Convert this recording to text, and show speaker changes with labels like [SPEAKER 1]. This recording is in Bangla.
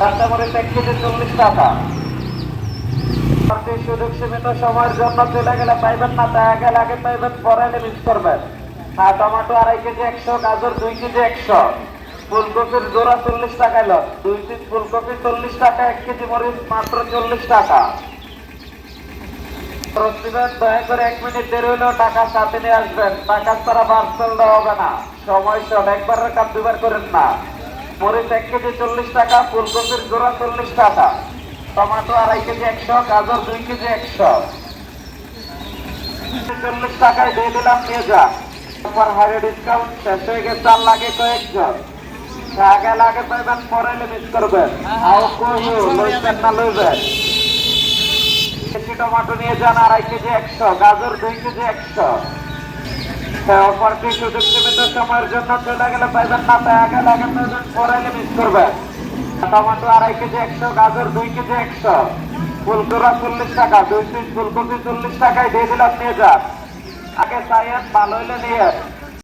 [SPEAKER 1] কাঁচামরিচ এক কেজি চল্লিশ টাকা। সুযোগ সীমিত সময়ের জন্য চলে গেলে পাইবেন না, তা আগে আগে পাইবেন, পরে মিস করবেন। আর টমেটো আড়াই কেজি একশো, গাজর দুই কেজি একশো। ফুলকপির জোড়া চল্লিশ টাকা এলো, দুই পিস ফুলকপি চল্লিশ টাকা, এক কেজি মরিচ মাত্র চল্লিশ টাকা। দয়া করে এক মিনিট দেরি হলেও টাকা সাথে নিয়ে আসবেন। টাকা ছাড়া পার্সেল দেওয়া হবে না। সময় শট একবারের কাপ দুবার করেন না। মরিচ এক কেজি চল্লিশ টাকা, ফুলকপির জোড়া চল্লিশ টাকা, টমেটো আড়াই কেজি একশো, গাজর দুই কেজি একশো। চল্লিশ টাকায় দিয়ে দিলাম নিয়ে যা। সুপার হাইরে ডিসকাউন্ট শেষ হয়ে গেছে, আর লাগে কয়েকজন। আগে লাগে পাইবেন, পরে মিস করবেন। আও কইও লইবেন না লইবেন। কেজি টমেটো নিয়ে যান, আড়াই কেজি একশো, গাজর দুই কেজি একশো। অফারটি সুযোগ সীমিত সময়ের জন্য চলে গেলে পাইবেন আগে পাইবেন আড়াই কেজি একশো, গাজর দুই কেজি একশো ফুলকোরা চল্লিশ টাকা, দুই পিস ফুলকপি চল্লিশ টাকায় দিয়ে দিলাম, নিয়ে যান। আগে চাইয়েন, ভালো হইলে নিয়ে